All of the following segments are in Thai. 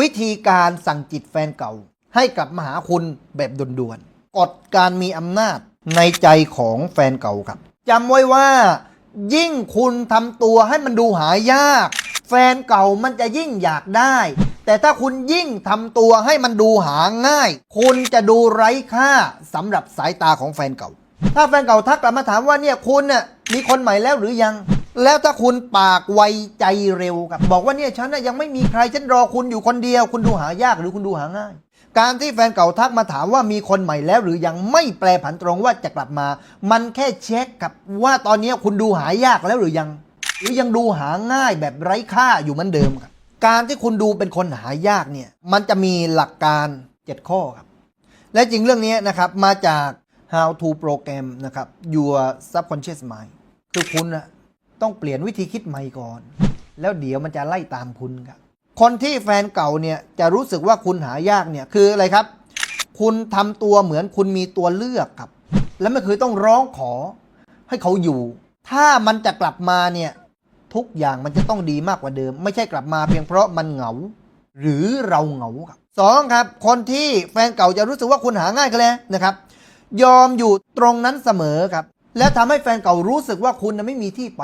วิธีการสั่งจิตแฟนเก่า ให้กลับมาหาคุณแบบด่วนๆกฎการมีอำนาจในใจของแฟนเก่าครับจำไว้ว่า ยิ่งคุณทำตัวให้มันดูหายาก แฟนเก่ามันจะยิ่งอยากได้ แต่ถ้าคุณยิ่งทำตัวให้มันดูหาง่าย คุณจะดูไร้ค่าสำหรับสายตาของแฟนเก่า ถ้าแฟนเก่าทักกลับมาถามว่าเนี่ยคุณน่ะมีคนใหม่แล้วหรือยัง แล้วถ้าคุณปากไวใจเร็วครับ บอกว่าเนี่ยฉันนะยังไม่มีใครฉันรอคุณอยู่คนเดียว คุณดูหายากหรือคุณดูหาง่าย การที่แฟนเก่าทักมาถามว่ามีคนใหม่แล้ว หรือยังไม่แปลผันตรงว่าจะกลับมา มันแค่เช็คกับว่าตอนนี้คุณดูหายากแล้วหรือยัง หรือยังดูหาง่ายแบบไร้ค่าอยู่เหมือนเดิมครับการที่คุณดูเป็นคนหายากเนี่ยมันจะมีหลักการ7ข้อครับและจริงเรื่องนี้นะครับมาจาก how to program นะครับ your subconscious mind คือคุณนะ ต้องเปลี่ยนวิธีคิดใหม่ก่อน แล้วเดี๋ยวมันจะไล่ตามคุณครับคนที่แฟนเก่าเนี่ยจะรู้สึกว่าคุณหายากเนี่ยคืออะไรครับ คุณทำตัวเหมือนคุณมีตัวเลือกครับ และไม่เคยต้องร้องขอ ให้เขาอยู่ ถ้ามันจะกลับมาเนี่ยทุกอย่างมันจะต้องดีมากกว่าเดิม ไม่ใช่กลับมาเพียงเพราะมันเหงา หรือเราเหงาครับสองครับ คนที่แฟนเก่าจะรู้สึกว่าคุณหาง่ายกันเลยนะครับ ยอมอยู่ตรงนั้นเสมอครับ และทำให้แฟนเก่ารู้สึกว่าคุณไม่มีที่ไป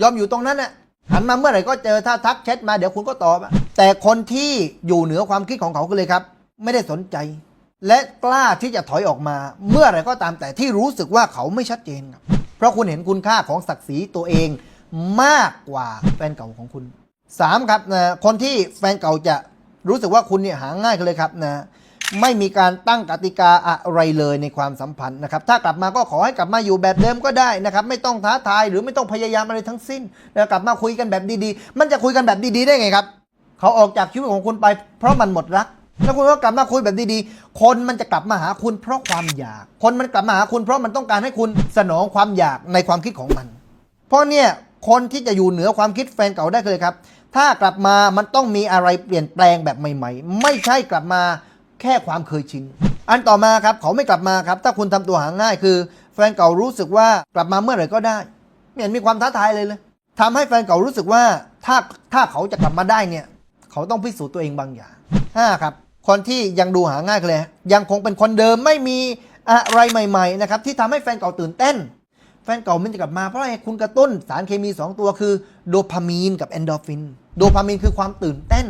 ยอมอยู่ตรงนั้นน่ะหันมาเมื่อไหร่ก็เจอถ้าทักแชทมาเดี๋ยวคุณก็ตอบแต่คนที่อยู่เหนือความคิดของเขาก็เลยครับ ไม่ได้สนใจ และกล้าที่จะถอยออกมา เมื่อไหร่ก็ตามแต่ที่รู้สึกว่าเขาไม่ชัดเจนครับเพราะคุณเห็นคุณค่าของศักดิ์ศรีตัวเองมากกว่าแฟนเก่าของคุณสามครับนะคนที่แฟนเก่าจะรู้สึกว่าคุณเนี่ยหาง่ายกันเลยครับนะ ไม่มีการตั้งกติกาอะไรเลยในความสัมพันธ์นะครับถ้ากลับมาก็ขอให้กลับมาอยู่แบบเดิมก็ได้นะครับไม่ต้องท้าทายหรือไม่ต้องพยายามอะไรทั้งสิ้นนะกลับมาคุยกันแบบดีๆ มันจะคุยกันแบบดีๆได้ไงครับเขาออกจากชีวิตของคุณไป เพราะมันหมดรักแล้วคุณก็กลับมาคุยแบบดีๆ คนมันจะกลับมาหาคุณเพราะความอยาก คนมันกลับมาหาคุณเพราะมันต้องการให้คุณสนองความอยากในความคิดของมัน เพราะเนี่ยคนที่จะอยู่เหนือความคิดแฟนเก่าได้เลยครับ ถ้ากลับมามันต้องมีอะไรเปลี่ยนแปลงแบบใหม่ ๆ ไม่ใช่กลับมา แค่ความเคยชิน อันต่อมาครับเขาไม่กลับมาครับ ถ้าคุณทำตัวหาง่ายคือ แฟนเก่ารู้สึกว่ากลับมาเมื่อไหร่ก็ได้ไม่เห็นมีความท้าทายเลยเลยทำให้แฟนเก่ารู้สึกว่าถ้าถ้าเขาจะกลับมาได้เนี่ยเขาต้องพิสูจน์ตัวเองบางอย่างห้าครับคนที่ยังดูหาง่ายเลย ยังคงเป็นคนเดิมไม่มีอะไรใหม่ๆนะครับที่ทำให้แฟนเก่าตื่นเต้น แฟนเก่ามันจะกลับมาเพราะอะไรคุณกระตุ้นสารเคมี 2 ตัวคือโดพามีนกับแอนโดฟิน โดพามีนคือความตื่นเต้น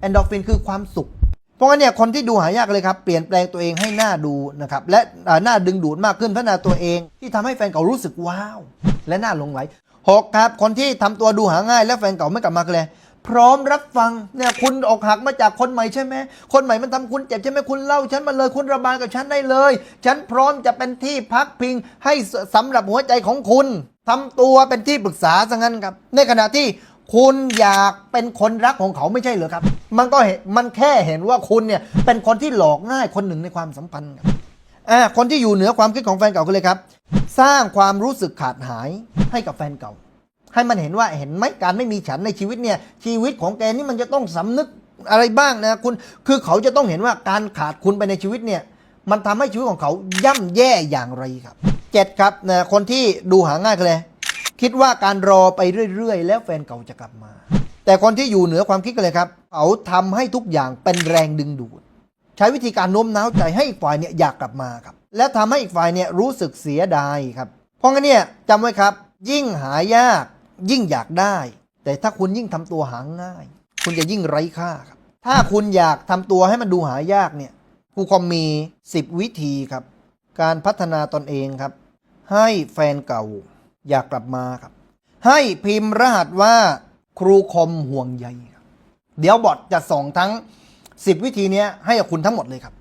แอนโดฟินคือความสุข เพราะงั้นเนี่ยคนที่ดูหายากเลยครับ เปลี่ยนแปลงตัวเองให้หน้าดูนะครับ และอ่าหน้าดึงดูดมากขึ้นพัฒนาตัวเอง ที่ทำให้แฟนเก่ารู้สึกว้าว และน่าหลงไหลหกครับ คนที่ทำตัวดูหาง่าย และแฟนเก่าไม่กลับมาเลยพร้อมรับฟังเนี่ยคุณออกหักมาจากคนใหม่ใช่ไหมคนใหม่มันทำคุณเจ็บใช่ไหมคุณเล่าฉันมาเลยคุณระบายกับฉันได้เลย ฉันพร้อมจะเป็นที่พักพิงให้สสำหรับหัวใจของคุณทำตัวเป็นที่ปรึกษาซะงั้นครับ ในขณะที่คุณอยากเป็นคนรักของเขาไม่ใช่เหรอครับ มันก็เห็นมันแค่เห็นว่าคุณเนี่ยเป็นคนที่หลอกง่ายคนหนึ่งในความสัมพันธ์ครับอ่าคนที่อยู่เหนือความคิดของแฟนเก่าก็เลยครับ สร้างความรู้สึกขาดหายให้กับแฟนเก่า ให้มันเห็นว่าเห็นไหมการไม่มีฉันในชีวิตเนี่ยชีวิตของแกนี่มันจะต้องสำนึกอะไรบ้างนะคุณคือเขาจะต้องเห็นว่าการขาดคุณไปในชีวิตเนี่ยมันทำให้ชีวิตของเขาย่ำแย่อย่างไรครับเจ็ดครับนะคนที่ดูหาง่ายกันเลย คิดว่าการรอไปเรื่อย ๆ แล้วแฟนเก่าจะกลับมา แต่คนที่อยู่เหนือความคิดกันเลยครับ เขาทำให้ทุกอย่างเป็นแรงดึงดูด ใช้วิธีการโน้มน้าวใจให้อีกฝ่ายเนี่ยอยากกลับมาครับ และทำให้อีกฝ่ายเนี่ยรู้สึกเสียดายครับ เพราะงั้นเนี่ยจำไว้ครับ ยิ่งหายาก ยิ่งอยากได้ แต่ถ้าคุณยิ่งทำตัวหาง่าย คุณจะยิ่งไร้ค่าครับ ถ้าคุณอยากทำตัวให้มันดูหายากเนี่ยครูคอมมี 10 วิธีครับ การพัฒนาตนเองครับ ให้แฟนเก่าอยากกลับมาครับ ให้พิมพ์รหัสว่า ครูคมห่วงใยครับเดี๋ยวบอทจะส่งทั้ง 10 วิธีนี้ให้กับคุณทั้งหมดเลยครับ